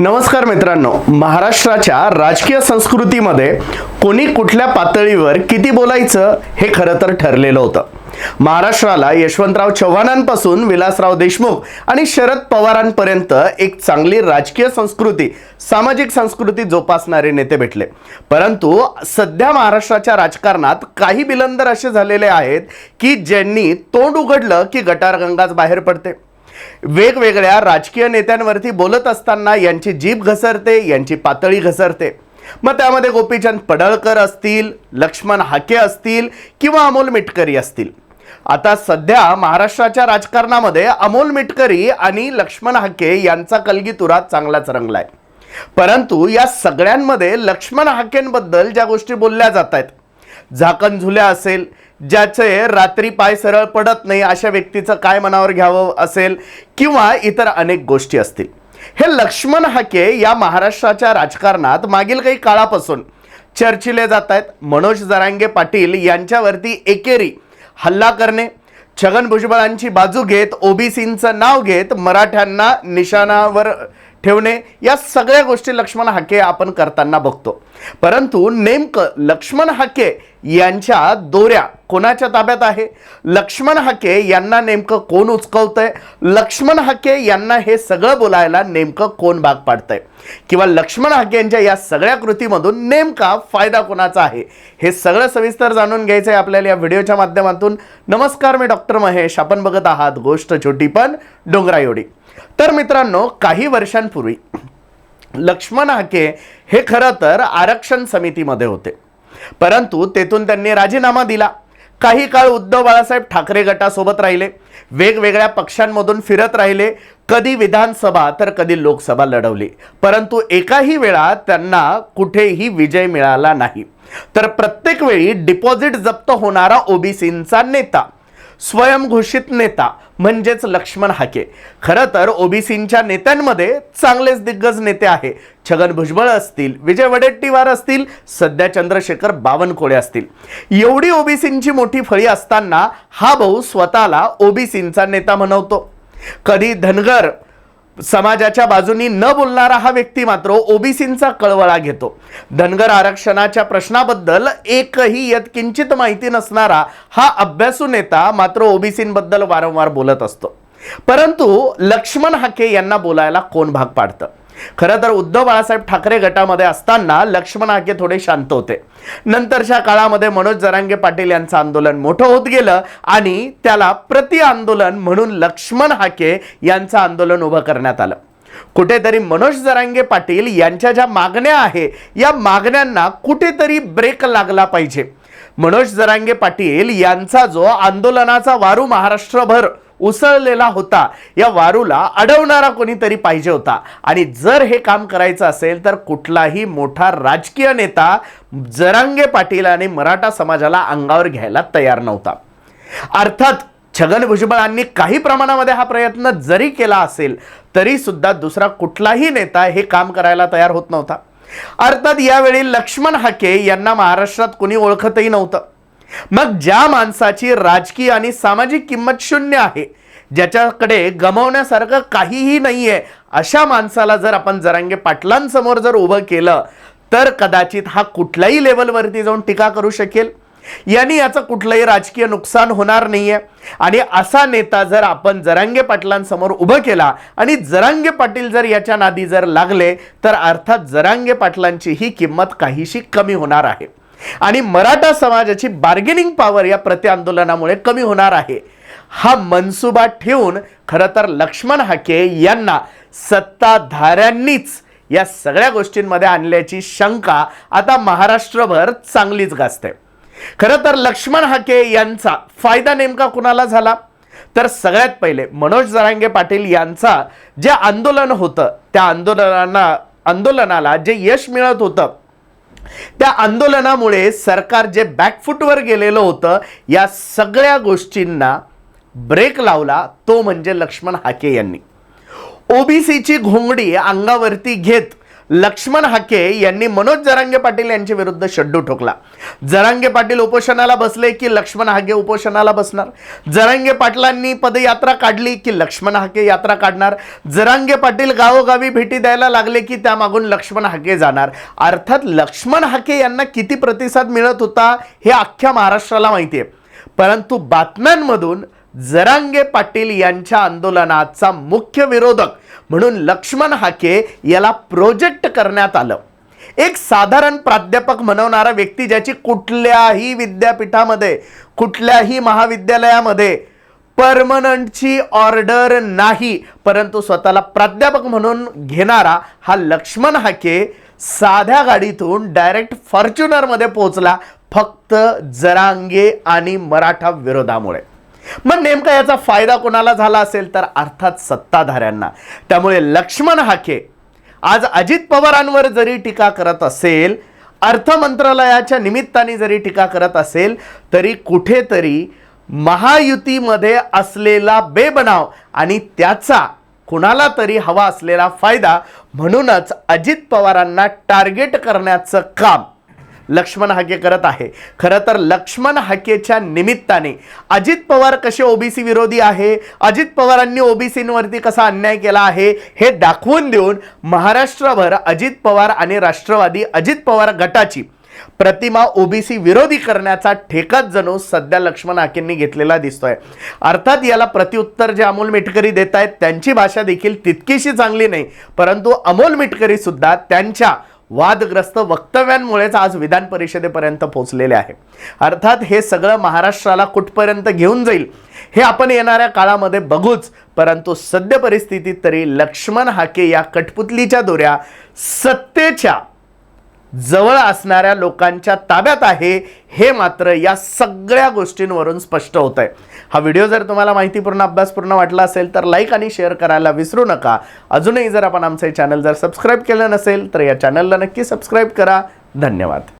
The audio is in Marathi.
नमस्कार मित्रांनो महाराष्ट्राच्या राजकीय संस्कृतीमध्ये कोणी कुठल्या पातळीवर किती बोलायचं हे खरं तर ठरलेलं होतं. महाराष्ट्राला यशवंतराव चव्हाणांपासून विलासराव देशमुख आणि शरद पवारांपर्यंत एक चांगली राजकीय संस्कृती सामाजिक संस्कृती जोपासणारे नेते भेटले. परंतु सध्या महाराष्ट्राच्या राजकारणात काही बिलंदर असे झालेले आहेत की ज्यांनी तोंड उघडलं की गटारगंगाच बाहेर पडते. वेगवेगळ्या राजकीय नेत्यांवरती बोलत असताना यांची जीभ घसरते यांची पातळी घसरते. मग त्यामध्ये गोपीचंद पडळकर असतील लक्ष्मण हाके असतील किंवा अमोल मिटकरी असतील. आता सध्या महाराष्ट्राच्या राजकारणामध्ये अमोल मिटकरी आणि लक्ष्मण हाके यांचा कलगीतुरा चांगलाच रंगलाय. परंतु या सगळ्यांमध्ये लक्ष्मण हाकेंबद्दल ज्या गोष्टी बोलल्या जात आहेत झाकण झुल्या असेल ज्याचे रात्री पाय सरळ पडत नाही अशा व्यक्तीचं काय मनावर घ्यावं असेल किंवा इतर अनेक गोष्टी असतील? हे लक्ष्मण हाके या महाराष्ट्राच्या राजकारणात मागील काही काळापासून चर्चिले जात आहेत मनोज जरांगे पाटील यांच्यावरती एकेरी हल्ला करणे छगन भुजबळांची बाजू घेत ओबीसींचं नाव घेत मराठ्यांना निशाणावर ठेवणे या सगळ्या गोष्टी लक्ष्मण हाके आपण करताना बघतो. परंतु नेमकं लक्ष्मण हाके यांच्या दोऱ्या कोणाच्या ताब्यात आहे? लक्ष्मण हाके यांना नेमकं कोण उचकवतंय? लक्ष्मण हाके यांना हे सगळं बोलायला नेमकं कोण भाग पाडतंय? किंवा लक्ष्मण हाके यांच्या या सगळ्या कृतीमधून नेमका फायदा कोणाचा आहे? हे सगळं सविस्तर जाणून घ्यायचं आहे आपल्याला या व्हिडिओच्या माध्यमातून. नमस्कार मी डॉक्टर महेश. आपण बघत आहात गोष्ट छोटी पण डोंगरायोडी. तर मित्रांनो काही वर्षांपूर्वी लक्ष्मण हाके हे खरं तर आरक्षण समितीमध्ये होते. परंतु तेथून त्यांनी राजीनामा दिला. काही काळ उद्धव बाळासाहेब ठाकरे गटासोबत राहिले. वेगवेगळ्या पक्षांमधून फिरत राहिले. कधी विधानसभा तर कधी लोकसभा लढवली. परंतु एकाही वेळा त्यांना कुठेही विजय मिळाला नाही. तर प्रत्येक वेळी डिपॉझिट जप्त होणारा ओबीसींचा नेता स्वयंघोषित नेता म्हणजेच लक्ष्मण हाके. खरं तर ओबीसींच्या नेत्यांमध्ये चांगलेच दिग्गज नेते आहे. छगन भुजबळ असतील विजय वडेट्टीवार असतील सध्या चंद्रशेखर बावनकुळे असतील. एवढी ओबीसींची मोठी फळी असताना हा भाऊ स्वतःला ओबीसींचा नेता म्हणवतो. कधी धनगर समाजाच्या बाजूनी न बोलणारा हा व्यक्ती मात्र ओबीसींचा कळवळा घेतो. धनगर आरक्षणाच्या प्रश्नाबद्दल एकही यत्किंचित माहिती नसणारा हा अभ्यासू नेता मात्र ओबीसींबद्दल वारंवार बोलत असतो. परंतु लक्ष्मण हाके यांना बोलायला कोण भाग पाडतं? खरं तर उद्धव बाळासाहेब ठाकरे गटामध्ये असताना लक्ष्मण हाके थोडे शांत होते. नंतरच्या काळामध्ये मनोज जरांगे पाटील यांचं आंदोलन मोठं होत गेलं आणि त्याला प्रति आंदोलन म्हणून लक्ष्मण हाके यांचं आंदोलन उभं करण्यात आलं. कुठेतरी मनोज जरांगे पाटील यांच्या ज्या मागण्या आहे या मागण्यांना कुठेतरी ब्रेक लागला पाहिजे. मनोज जरांगे पाटील यांचा जो आंदोलनाचा वारू महाराष्ट्रभर उसळलेला होता. या वारूला अडवणारा कोणीतरी पाहिजे होता. आणि जर हे काम करायचं असेल तर कुठलाही मोठा राजकीय नेता जरांगे पाटील आणि मराठा समाजाला अंगावर घ्यायला तयार नव्हता. अर्थात छगन भुजबळांनी काही प्रमाणामध्ये हा प्रयत्न जरी केला असेल तरी सुद्धा दुसरा कुठलाही नेता हे काम करायला तयार होत नव्हता. अर्थात यावेळी लक्ष्मण हाके यांना महाराष्ट्रात कुणी ओळखतही नव्हतं. मग ज्या माणसाची राजकीय आणि सामाजिक किंमत शून्य आहे ज्याच्याकडे गमावण्यासारखं काहीही नाहीये अशा माणसाला जर आपण जरांगे पाटलांसमोर जर उभं केलं तर कदाचित हा कुठल्याही लेवलवरती जाऊन टीका करू शकेल. यांनी याचं कुठलंही राजकीय नुकसान होणार नाहीये. आणि असा नेता जर आपण जरांगे पाटलांसमोर उभं केला आणि जरांगे पाटील जर याच्या नादी जर लागले तर अर्थात जरांगे पाटलांची ही किंमत काहीशी कमी होणार आहे. आणि मराठा समाजाची बार्गेनिंग पॉवर या प्रति आंदोलनामुळे कमी होणार आहे. हा मनसुबा ठेवून खरं तर लक्ष्मण हाके यांना सत्ताधाऱ्यांनीच या सगळ्या गोष्टींमध्ये आणल्याची शंका आता महाराष्ट्रभर चांगलीच गाजते. खरं तर लक्ष्मण हाके यांचा फायदा नेमका कुणाला झाला? तर सगळ्यात पहिले मनोज जरांगे पाटील यांचा जे आंदोलन होतं त्या आंदोलनाला आंदोलनाला जे यश मिळत होतं त्या आंदोलनामुळे सरकार जे बॅकफुटवर गेलेलं होतं या सगळ्या गोष्टींना ब्रेक लावला तो म्हणजे लक्ष्मण हाके यांनी. ओबीसीची घोंगडी अंगावरती घेत लक्ष्मण हाके यांनी मनोज जरांगे पाटील यांच्या विरुद्ध शड्डू ठोकला. जरांगे पाटील उपोषणाला बसले की लक्ष्मण हाके उपोषणाला बसणार? जरांगे पाटलांनी पदयात्रा काढली की लक्ष्मण हाके यात्रा काढणार? जरांगे पाटील गावोगावी भेटी द्यायला लागले की त्यामागून लक्ष्मण हाके जाणार? अर्थात लक्ष्मण हाके यांना किती प्रतिसाद मिळत होता हे अख्ख्या महाराष्ट्राला माहिती आहे परंतु बातम्यांमधून जरांगे पाटील यांच्या आंदोलनाचा मुख्य विरोधक म्हणून लक्ष्मण हाके याला प्रोजेक्ट करण्यात आलं. एक साधारण प्राध्यापक म्हणवणारा व्यक्ती ज्याची कुठल्याही विद्यापीठामध्ये कुठल्याही महाविद्यालयामध्ये परमनंटची ऑर्डर नाही परंतु स्वतःला प्राध्यापक म्हणून घेणारा हा लक्ष्मण हाके साध्या गाडीतून डायरेक्ट फॉर्च्युनरमध्ये पोहोचला फक्त जरांगे आणि मराठा विरोधामुळे. मग नेमका याचा फायदा कोणाला झाला असेल तर अर्थात सत्ताधाऱ्यांना. त्यामुळे लक्ष्मण हाके आज अजित पवारांवर जरी टीका करत असेल अर्थ मंत्रालयाच्या निमित्ताने जरी टीका करत असेल तरी कुठेतरी महायुतीमध्ये असलेला बेबनाव आणि त्याचा कुणाला तरी हवा असलेला फायदा म्हणूनच अजित पवारांना टार्गेट करण्याचं काम लक्ष्मण हाके करत आहे. खरं तर लक्ष्मण हाकेच्या निमित्ताने अजित पवार कसे ओबीसी विरोधी आहे? अजित पवारांनी ओबीसींवरती कसा अन्याय केला आहे? हे दाखवून देऊन महाराष्ट्रभर अजित पवार आणि राष्ट्रवादी अजित पवार गटाची प्रतिमा ओबीसी विरोधी करण्याचा ठेकाच जणू सध्या लक्ष्मण हाकेंनी घेतलेला दिसतोय. अर्थात याला प्रत्युत्तर जे अमोल मिटकरी देत आहेत त्यांची भाषा देखील तितकीशी चांगली नाही. परंतु अमोल मिटकरी सुद्धा त्यांच्या वादग्रस्त वक्तव्यांमुळेच आज विधान परिषदेपर्यंत पोहोचलेले आहे. अर्थात हे सगळं महाराष्ट्राला कुठपर्यंत घेऊन जाईल हे आपण येणाऱ्या काळामध्ये बघूच. परंतु सद्य परिस्थितीत तरी लक्ष्मण हाके या कठपुतलीच्या दोऱ्या सत्तेच्या जवळ असणाऱ्या लोकांच्या ताब्यात आहे हे मात्र या सगळ्या गोष्टींवरून स्पष्ट होत आहे हा व्हिडिओ जर तुम्हाला माहितीपूर्ण अभ्यासपूर्ण वाटला असेल तर लाईक आणि शेअर करायला विसरू नका. अजूनही जर आपण आमचे चॅनल जर सबस्क्राईब केलं नसेल तर या चॅनलला नक्की सबस्क्राईब करा. धन्यवाद.